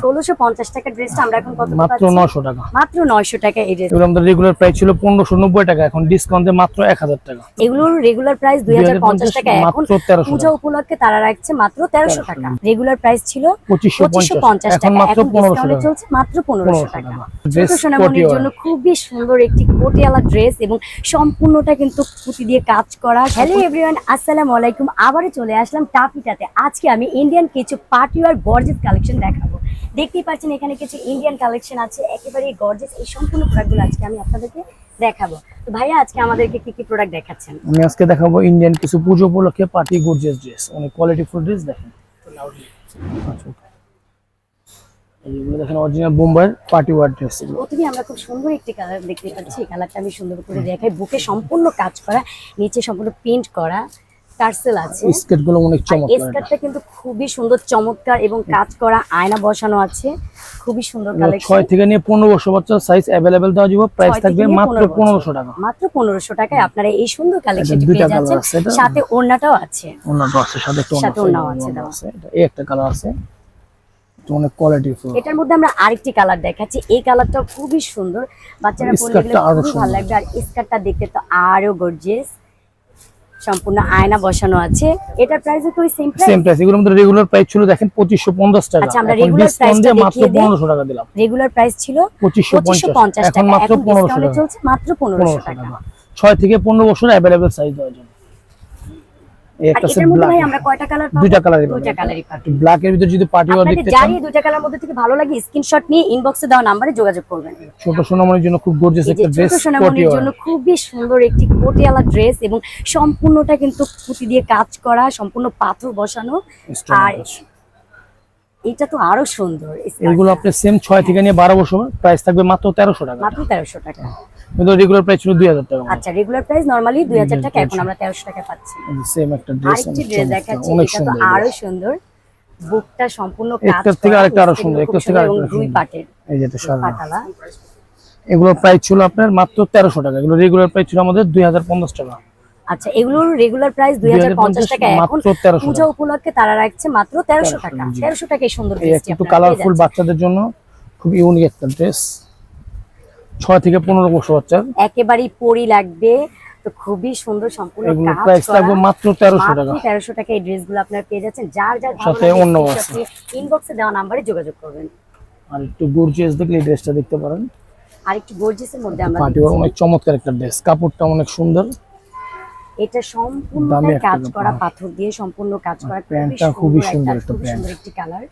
ষোলোশো পঞ্চাশ টাকা ড্রেসটা আমরা এখন কত মাত্র নশো টাকা। মাত্র নয়শো টাকা এই ড্রেস আমাদের রেগুলার প্রাইস ছিল পনেরোশো নব্বই টাকা এখন ডিসকাউন্টে মাত্র এক হাজার টাকা। এগুলোর রেগুলার প্রাইস দুই হাজার পঞ্চাশ টাকা। এখন পূজা উপলক্ষে তারা রাখছে মাত্র তেরোশো টাকা। রেগুলার প্রাইস ছিল পঁচিশশো পঁচিশশো পঞ্চাশ পঞ্চাশ টাকা। এখন পনেরোশো ডিসকাউন্টে টাকা। চলছে মাত্র পনেরোশো পনেরোশো টাকা। টাকা। ছোট সোনামণির জন্য খুবই সুন্দর একটি কোটিয়ালা ড্রেস এবং সম্পূর্ণটা কিন্তু পুঁতি দিয়ে কাজ করা। হ্যালো এভরিওয়ান আসসালামু আলাইকুম। আবারও চলে আসলাম টাফিটাতে। আজকে আমি ইন্ডিয়ান কিছু পার্টিওয়ার গর্জেস কালেকশন দেখাবো। দেখতেই পাচ্ছেন এখানে কিছু ইন্ডিয়ান কালেকশন আছে। একেবারে গর্জেস এই সম্পূর্ণ প্রোডাক্টগুলো আজকে আমি আপনাদেরকে দেখাবো। তো ভাইয়া আজকে আমাদেরকে কি কি প্রোডাক্ট দেখাচ্ছেন? আমি আজকে দেখাবো ইন্ডিয়ান কিছু পুজো উপলক্ষে পার্টি গর্জেস ড্রেস অনেক কোয়ালিটি ফুল ড্রেস দেখেন। okay. এইগুলো দেখেন অরিজিনাল পার্টি ওয়ার ড্রেস আমরা খুব সুন্দর একটি কালার দেখতে পাচ্ছি। এই কালারটা আমি সুন্দর করে দেখাই। বুকে সম্পূর্ণ কাজ করা নিচে সম্পূর্ণ প্রিন্ট করা। টার্সেল আছে। স্কেটগুলো অনেক চমৎকার স্কার্টটা কিন্তু খুবই সুন্দর চমৎকার এবং কাজ করা আয়না বসানো আছে। খুবই সুন্দর কালেকশন ছয় থেকে নিয়ে বছর বাচ্চা সাইজ অ্যাভেলেবেল দেওয়া যাবে। প্রাইস থাকবে মাত্র পনেরো বছর। পনেরোশো টাকা। মাত্র পনেরোশো টাকায় আপনারা এই সুন্দর কালেকশনটি পেয়ে যাচ্ছেন। সাথে ওড়নাটাও আছে। অন্যটা আছে সাথে অন্যও আছে এটা এই একটা কালার আছে। অনেক কোয়ালিটি ফুল এটার মধ্যে আমরা আরেকটি কালার দেখাচ্ছি। এই কালারটাও খুবই সুন্দর। বাচ্চারা পরলে খুবই ভালো লাগবে। আর স্কার্টটা দেখতে তো আরও গর্জিয়াস সম্পূর্ণ আয়না বসানো আছে। এটার প্রাইস তো ওই সেম প্রাইস সেম প্রাইস এগুলোর মধ্যে রেগুলার প্রাইস ছিল দেখেন পঁচিশশো পঞ্চাশ টাকা। আচ্ছা, আমরা রেগুলার প্রাইস দিয়ে মাত্র দেখিয়ে দিই। পনেরোশো টাকা দিলাম। রেগুলার প্রাইস ছিল পঁচিশশো পঁচিশশো পঞ্চাশ পঞ্চাশ এখন টাকা। মাত্র এখন পনেরোশো ডিসকাউন্টে টাকা। চলছে মাত্র পনেরোশো পনেরোশো টাকা। টাকা। ছয় থেকে পনেরো বছর অ্যাভেলেবেল সাইজ এই আর একটা এটার মধ্যে ব্ল্যাক ভাই আমরা কয়টা কালার পাবো? দুইটা কালারই দুইটা কালারই পাবো। ব্ল্যাক এর ভিতরে যদি পার্টি ওয়ার দেখতে চান। এই দুইটা কালার মধ্যে থেকে ভালো লাগে স্ক্রিনশট নিয়ে ইনবক্সে দেওয়া নাম্বারে যোগাযোগ করবেন। ছোট সোনামণির জন্য খুব গর্জিয়াস একটা ড্রেস ছোট সোনামণির জন্য খুবই সুন্দর একটি কোটিয়ালা ড্রেস এবং সম্পূর্ণটা কিন্তু পুঁতি দিয়ে কাজ করা সম্পূর্ণ পাথর বসানো। আর এটা তো আরও সুন্দর এগুলো আপনি সেম ছয় থেকে নিয়ে বারো বছর প্রাইস থাকবে মাত্র তেরোশো টাকা। মাত্র তেরোশো টাকা। কিন্তু রেগুলার প্রাইস ছিল দুই হাজার টাকা আচ্ছা রেগুলার প্রাইস নরমালি দুই হাজার টাকা এখন আমরা তেরোশো টাকা পাচ্ছি। সেম একটা ড্রেস আরেকটি ড্রেস দেখাচ্ছি এটা তো আরও সুন্দর। বুকটা সম্পূর্ণ কাজ একটার থেকে আরেকটা আরও সুন্দর, খুব একটার থেকে আরেকটা দুই। পাটের এই যেটা সারা পাটালা এগুলোর প্রাইস ছিল আপনার মাত্র তেরোশো টাকা এগুলো রেগুলার প্রাইস ছিল আমাদের দুই হাজার পঞ্চাশ টাকা। আচ্ছা এগুলোর রেগুলার প্রাইস দুই হাজার পঞ্চাশ টাকা এখন পূজা উপলক্ষে তারা রাখছে মাত্র তেরোশো টাকা। জি। তেরোশো টাকায় সুন্দর এই ড্রেসটি একটু কালারফুল বাচ্চাদের জন্য খুব ইউনিক একটা ড্রেস ছয় থেকে পনেরো বছর বাচ্চার একেবারেই পরি লাগবে। তো খুবই সুন্দর সম্পূর্ণ প্রাইস থাকবে মাত্র তেরোশো টাকা। টাকা এই ড্রেসগুলো আপনারা পেয়ে যাচ্ছেন। যার যার সাথে অন্য আছে। ইনবক্সে দেওয়া নাম্বারে যোগাযোগ করবেন। আর একটু গর্জিয়াস দেখলে এই ড্রেসটা দেখতে পারেন। আর একটু গর্জিয়াসের মধ্যে আমরা পার্টি দেখছি। অনেক চমৎকার একটা ড্রেস কাপড়টা অনেক সুন্দর। এটা সম্পূর্ণ কাজ করা পাথর দিয়ে সম্পূর্ণ কাজ করা। প্যান্টটা খুবই সুন্দর একটা প্যান্ট। একটি কালার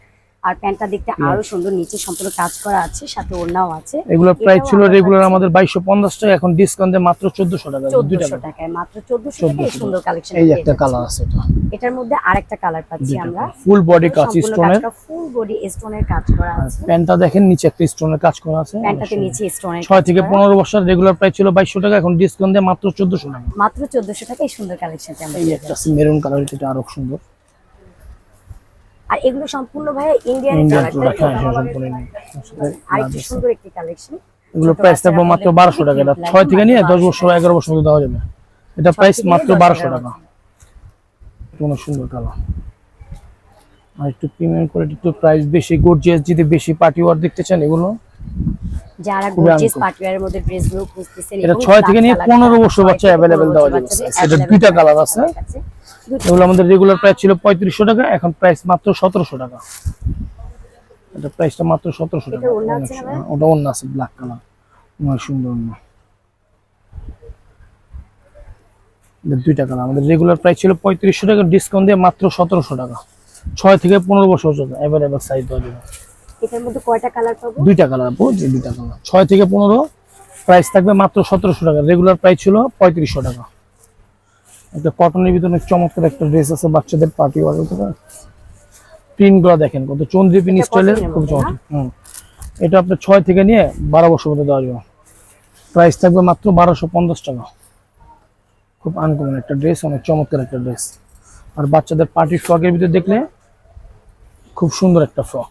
আর প্যান্টটা দেখতে আরও সুন্দর নিচে সম্পূর্ণ কাজ করা আছে সাথে ওড়নাও আছে। এগুলো প্রাইস ছিল রেগুলার আমাদের বাইশশো পঞ্চাশ টাকা এখন ডিসকাউন্টে মাত্র চোদ্দশো টাকা। দুইটা চোদ্দশো টাকায় মাত্র চোদ্দশো টাকায় সুন্দর কালেকশন এই একটা কালার আছে এটা। এটার মধ্যে আরেকটা কালার পাচ্ছি আমরা। ফুল বডি কাজ স্টোনের ফুল বডি স্টোনের কাজ করা আছে। প্যান্টটা দেখেন নিচে একটা স্টোনের কাজ করা আছে। প্যান্টটাতে নিচে স্টোনের ছয় থেকে পনেরো বছর রেগুলার প্রাইস ছিল বাইশশো টাকা এখন ডিসকাউন্ট মাত্র চোদ্দশো টাকা। মাত্র চোদ্দশো টাকা এই সুন্দর কালেকশনটা আমরা এই একটা মেরুন কালার এটা আরও সুন্দর। আর এগুলো সম্পূর্ণ ভাই ইন্ডিয়ান প্রোডাক্ট আর একটু সুন্দর একটি কালেকশন এগুলো প্রাইস থাকবে মাত্র 1200 টাকা। এটা 6 থেকে নিয়ে দশ বছর এগারো বছর পর্যন্ত দেওয়া যাবে। এটা প্রাইস মাত্র নিয়ে দশ, বারোশো এগারো টাকা। কোন সুন্দর কালার আর একটু প্রিমিয়াম কোয়ালিটি একটু প্রাইস বেশি গর্জিয়াস যদি বেশি পার্টি ওয়ার দেখতে চান এগুলো যারা গর্জিয়াস পার্টিওয়ারের মধ্যে ড্রেসগুলো খুঁজতেছেন এটা এবং ছয় থেকে নিয়ে পনেরো বছর বাচ্চা দেওয়া যাবে। দুইটা দেওয়া আছে। এগুলো আমাদের রেগুলার প্রাইস ছিল পঁয়ত্রিশশো টাকা এখন প্রাইস মাত্র সতেরোশো টাকা। এটা প্রাইসটা মাত্র টাকা। ওটা অন্য আছে ব্ল্যাক কালার অনেক সুন্দর অন্য দুইটা কালার আমাদের রেগুলার প্রাইস ছিল পঁয়ত্রিশশো টাকা ডিসকাউন্ট দিয়ে মাত্র সতেরোশো টাকা। ছয় থেকে বছর পর্যন্ত সাইজ দেওয়া যাবে। এটার মধ্যে কয়টা কালার পাবো? দুইটা কালার বুঝছি দুইটা কালার ছয় থেকে পনেরো প্রাইস থাকবে মাত্র সতেরোশো টাকা। রেগুলার প্রাইস ছিল পঁয়ত্রিশশো টাকা। একটা কটনের ভিতরে অনেক চমৎকার একটা ড্রেস আছে বাচ্চাদের পার্টি ওয়ার প্রিন্টগুলো দেখেন কত চন্দ্রী এটা স্টাইলের খুব? চমৎকার। হুম। এটা আপনার ছয় থেকে নিয়ে বারো বছর মধ্যে দেওয়া যাবে। প্রাইস থাকবে মাত্র বারোশো পঞ্চাশ টাকা। খুব আনকমন একটা ড্রেস অনেক চমৎকার একটা ড্রেস আর বাচ্চাদের পার্টি ফ্রকের ভিতরে দেখলে খুব সুন্দর একটা ফ্রক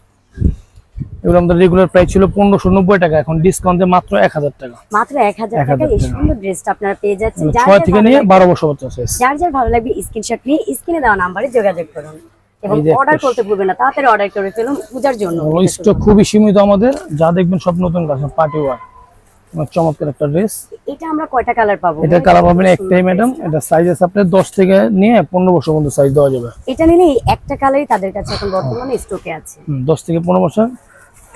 এগুলো আমাদের রেগুলার প্রাইস ছিল পনেরোশো নব্বই টাকা এখন ডিসকাউন্টে মাত্র এক হাজার টাকা। মাত্র এক হাজার 1000 টাকা। এই সুন্দর ড্রেসটা আপনারা পেয়ে যাচ্ছেন। যার ছয় থেকে নিয়ে বারো বছর সাইজ যার যার ভালো লাগবে স্ক্রিনশট নিয়ে স্ক্রিনে দেওয়া নাম্বারে যোগাযোগ করুন। এবং অর্ডার করতে ভুলবেন না তাড়াতাড়ি অর্ডার করে ফেলুন পূজার জন্য স্টক খুবই সীমিত আমাদের। যা দেখবেন সব নতুন পার্টি ওয়ার চমৎকার একটা ড্রেস এটা আমরা কয়টা কালার পাবো? এটা কালার পাবেন একটাই ম্যাডাম এটা সাইজ আছে আপনার দশ থেকে নিয়ে পনেরো বছর পর্যন্ত সাইজ দেওয়া যাবে। এটা নিলে একটা কালারই তাদের কাছে এখন বর্তমানে স্টকে আছে। হুম, দশ থেকে পনেরো বছর।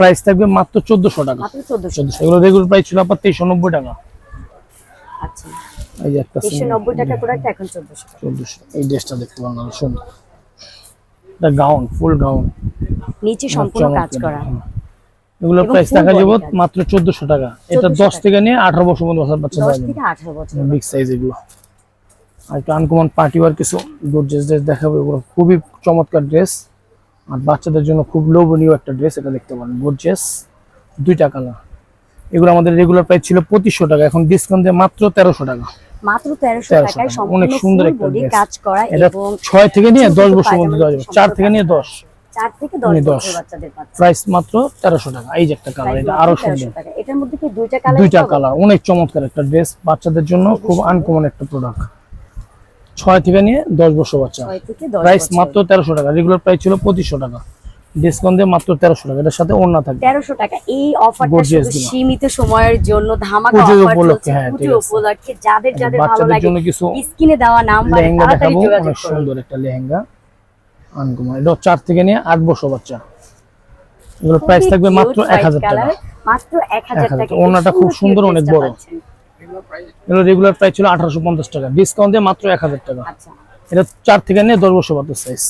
প্রাইস থাকবে মাত্র চোদ্দশো টাকা। মাত্র চোদ্দশো চোদ্দশো। এগুলো রেগুলার প্রাইস ছিল আপনার তেইশশো নব্বই টাকা। আচ্ছা। এই একটা টাকা প্রোডাক্ট এখন চোদ্দশো চোদ্দশো। এই ড্রেসটা দেখতে পারেন সুন্দর গাউন ফুল গাউন নিচে সম্পূর্ণ কাজ করা। এগুলোর প্রাইস টাকা মাত্র চোদ্দশো টাকা। এটা 1400 দশ থেকে নিয়ে আঠারো বছর পর্যন্ত বাচ্চা বাচ্চা দশ দেওয়া যাবে। থেকে আঠারো বছর বিগ সাইজ এগুলো। আর একটু আনকমন পার্টি ওয়ার কিছু গর্জিয়াস ড্রেস দেখাবো। এগুলো খুবই চমৎকার ড্রেস আর বাচ্চাদের জন্য খুব লোভনীয় একটা ড্রেস এটা দেখতে পারেন গর্জিয়াস দুইটা কালার এগুলো আমাদের রেগুলার প্রাইস ছিল পঁচিশশো টাকা এখন ডিসকাউন্ট দিয়ে মাত্র তেরোশো টাকা। মাত্র 1300 টাকায় অনেক সুন্দর একটা কাজ করা এবং থেকে নিয়ে ছোট দশ ছোট বছর মধ্যে দেওয়া যাবে থেকে নিয়ে থেকে। বছর বাচ্চাদের পাচ্ছে প্রাইস মাত্র তেরোশো টাকা এই যে একটা কালার এটা আরও সুন্দর। এটার মধ্যে কি দুইটা কালার দুইটা কালার অনেক চমৎকার একটা ড্রেস বাচ্চাদের জন্য খুব আনকমন একটা প্রোডাক্ট ছয় থেকে নিয়ে দশ বছর বাচ্চা। প্রাইস মাত্র তেরোশো টাকা। রেগুলার প্রাইস ছিল পঁচিশশো টাকা। ডিসকাউন্ট দিয়ে মাত্র তেরোশো টাকা। এটার সাথে অন্য থাকবে। তেরোশো টাকা। এই অফারটা Gorgeous শুধু গুলো। সীমিত সময়ের জন্য ধামাকা অফার উপলক্ষে, চলছে। হ্যাঁ, পুজো উপলক্ষে যাদের যাদের ভালো বাচ্চাদের লাগে জন্য কিছু স্ক্রিনে দেওয়া নাম্বার তাড়াতাড়ি যোগাযোগ করুন। সুন্দর একটা লেহেঙ্গা। আনকমন। এটা চার থেকে নিয়ে আট বছর বাচ্চা। এগুলো প্রাইস থাকবে মাত্র এক হাজার টাকা। মাত্র এক হাজার টাকা টাকা। ওড়নাটা খুব সুন্দর, অনেক বড়। এগুলো রেগুলার প্রাইস ছিল আঠারোশো পঞ্চাশ টাকা। ডিসকাউন্ট দিয়ে মাত্র এক হাজার টাকা। আচ্ছা। এটা চার থেকে নিয়ে দশ বছর বাচ্চার সাইজ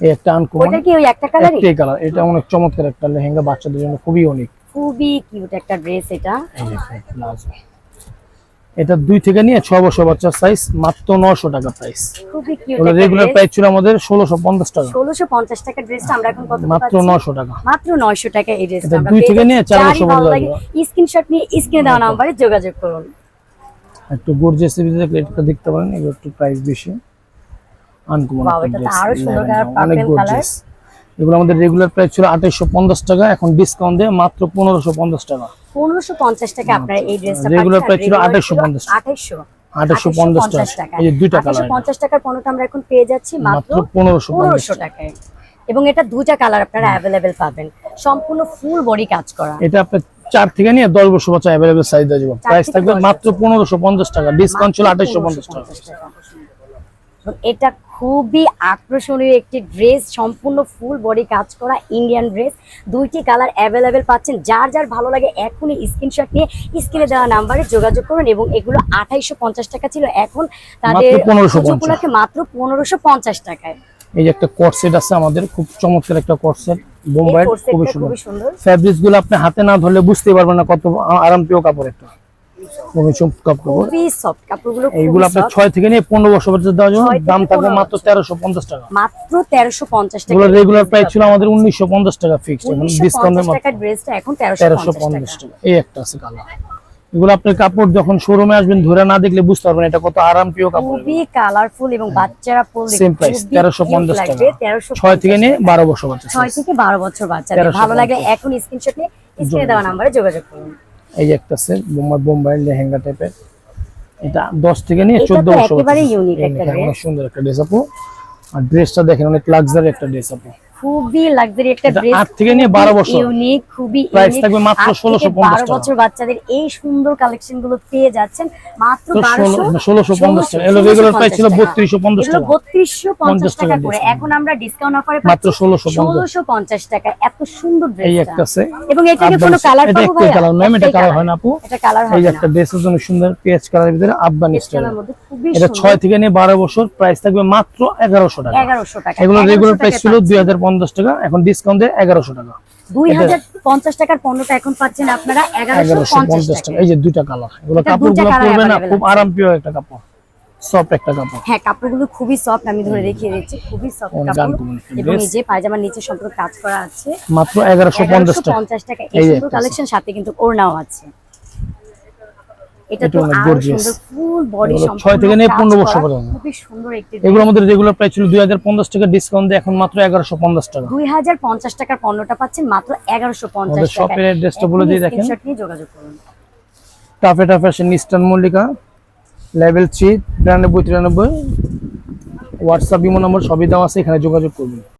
এই একটা আনকমন ওটা কি ওই একটা একটাই কালার এটা অনেক চমৎকার একটা লেহেঙ্গা বাচ্চাদের জন্য খুবই অনেক খুবই কিউট একটা ড্রেস এটা। এটা দুই থেকে নিয়ে ছয় বছর বাচ্চার সাইজ মাত্র নশো টাকা প্রাইস খুবই কিউট এগুলো রেগুলার প্রাইস ছিল আমাদের ষোলোশো পঞ্চাশ টাকা। ষোলোশো পঞ্চাশ টাকা ড্রেসটা আমরা এখন কত মাত্র নশো টাকা। মাত্র নয়শো টাকা এই ড্রেসটা এটা আমরা দুই থেকে নিয়ে যাচ্ছি। চার বছর পর্যন্ত স্ক্রিনশট নিয়ে স্ক্রিনে দেওয়া নাম্বারে যোগাযোগ করুন। একটু গর্জিয়াস ভিতরে এটা দেখতে পারেন এগুলো একটু প্রাইস বেশি। আনকমন অনেক গর্জিয়াস এগুলো আমাদের রেগুলার প্রাইস ছিল আঠাইশশো পঞ্চাশ টাকা এখন ডিসকাউন্ট দিয়ে মাত্র পনেরোশো পঞ্চাশ টাকা। পনেরোশো পঞ্চাশ টাকা আপনার এই ড্রেসটা Regular price ছিল 2850 আঠাইশশো আঠাইশশো। পঞ্চাশ টাকা। এই দুইটা কালার পঞ্চাশ টাকার পণ্যটা আমরা এখন পেয়ে যাচ্ছি মাত্র মাত্র পনেরোশো পনেরোশো টাকায়। এবং এটা দুটা কালার আপনারা অ্যাভেলেবেল পাবেন। সম্পূর্ণ ফুল বডি কাজ করা। এটা আপনার চার থেকে নিয়ে দশ বছর বাচ্চা অ্যাভেলেবেল সাইজ দেওয়া যাবে। প্রাইস থাকবে মাত্র পনেরোশো পঞ্চাশ টাকা ডিসকাউন্ট ছিল আঠাইশশো পঞ্চাশ টাকা। 1550 এটা খুবই আকর্ষণীয় একটি ড্রেস সম্পূর্ণ ফুল বডি কাজ করা ইন্ডিয়ান ড্রেস দুইটি কালার অ্যাভেলেবেল পাচ্ছেন। যার যার ভালো লাগে এখনই স্ক্রিনশট নিয়ে স্ক্রিনে দেওয়া নাম্বারে যোগাযোগ করুন এবং এগুলো আঠাইশো পঞ্চাশ টাকা ছিল। এখন তাদের মাত্র 1550 উপলক্ষে মাত্র পনেরোশো পঞ্চাশ টাকায়। এই যে একটা কটসেট আছে আমাদের খুব চমৎকার একটা কটসেট বোম্বাই খুবই সুন্দর। ফ্যাব্রিক্সগুলো আপনি হাতে না ধরলে বুঝতে পারবেন না কত আরাম প্রিয় কাপড় একটা। খুবই চুপ কাপড়। খুবই সফট কাপড়গুলো এইগুলো আপনার soft। ছয় থেকে নিয়ে পনেরো বছর পর্যন্ত দেওয়া যাবে। দাম থাকবে মাত্র বছর। তেরোশো পঞ্চাশ টাকা। মাত্র টাকা এগুলো রেগুলার প্রাইস ছিল আমাদের উনিশশো পঞ্চাশ টাকা ফিক্সড এখন ডিসকাউন্টের মাত্র টাকা এই একটা আছে কালার এগুলো আপনার কাপড় যখন শোরুমে আসবেন ধরে না দেখলে বুঝতে পারবেন এটা কত আরামপ্রিয় কাপড়। খুবই কালারফুল এবং বাচ্চারা পরলে price, খুবই 1350 টাকা। 1350 ছয় থেকে নিয়ে বারো বছর বাচ্চা ছয় থেকে বারো বছর বাচ্চাদের ভালো লাগলে এখন স্ক্রিনশট নিয়ে স্ক্রিনে দেওয়া নাম্বারে যোগাযোগ করুন। এই একটা আছে বোম্বাই বোম্বাই লেহেঙ্গা টাইপের এটা দশ থেকে নিয়ে এটা চোদ্দ তো বছর। একেবারে বাচ্চা। এই একটা সুন্দর একটা ড্রেস আপু। আর ড্রেসটা দেখেন অনেক লাক্সারি একটা ড্রেস আপু। খুবই লাক্সারি একটা ড্রেস আট থেকে নিয়ে 12 বছর। ইউনিক খুবই unique। থাকবে মাত্র আট 1650 বারো টাকা। বছর বাচ্চাদের এই সুন্দর কালেকশনগুলো পেয়ে যাচ্ছেন। মাত্র তো বারোশো ষোলো- ষোলোশো পঞ্চাশ টাকা। এগুলো রেগুলার প্রাইস ছিল বত্রিশশো পঞ্চাশ এগুলো টাকা। বত্রিশশো পঞ্চাশ 50 টাকা করে। এখন আমরা ডিসকাউন্ট অফারে মাত্র 1650 ষোলোশো পঞ্চাশ। টাকা। এত সুন্দর ড্রেস এই একটা আছে। এবং এটাকে কোনো কালার পাবো একটাই ভাইয়া? কালার ম্যাম এটা কালার হয় না আপু। এটা কালার হয় এই একটা ড্রেস অনেক সুন্দর পেঁয়াজ কালারের ভিতরে আফগানি স্টাইল মধ্যে এটা ছয় থেকে নিয়ে বারো বছর প্রাইস থাকবে মাত্র এগারোশো টাকা। এগারোশো টাকা। এগুলো রেগুলার প্রাইস ছিল দুই হাজার পঞ্চাশ টাকা এখন ডিসকাউন্ট দিয়ে এগারোশো টাকা। দুই হাজার পঞ্চাশ টাকার পণ্যটা এখন পাচ্ছেন আপনারা এগারোশো পঞ্চাশ টাকা টাকা। এই যে দুইটা কালার এগুলো এটা কাপড় দুইটা গুলো colour পরবে না খুব একটা কাপড় সফট একটা কাপড়। হ্যাঁ কাপড়গুলো খুবই সফট আমি ধরে দিচ্ছি খুবই সফট কাপড়। এবং এই যে পায়জামার নিচে সম্পূর্ণ কাজ করা আছে। মাত্র এগারোশো পঞ্চাশ এগারোশো টাকা পঞ্চাশ টাকা। এই এই সুন্দর কালেকশন সাথে কিন্তু ওড়নাও আছে। এটা তো আরও সুন্দর ফুল বডি সম্পূর্ণ ছয় থেকে নিয়ে 15 বছর পর্যন্ত। খুবই সুন্দর একটি এগুলো আমাদের রেগুলার প্রাইস ছিল টাকা ডিসকাউন্ট দিয়ে এখন মাত্র এগারোশো পঞ্চাশ টাকা। দুই হাজার পঞ্চাশ টাকার পণ্যটা পাচ্ছেন মাত্র এগারোশো পঞ্চাশ আমাদের টাকা শপের অ্যাড্রেসটা বলে দিয়ে দেখেন। স্ক্রিনশট নিয়ে যোগাযোগ করুন। Taffeta fashion eastern Mallika level three তিরানব্বই তিরানব্বই। হোয়াটসঅ্যাপ ইমো নম্বর সবই দেওয়া আছে এখানে যোগাযোগ করবেন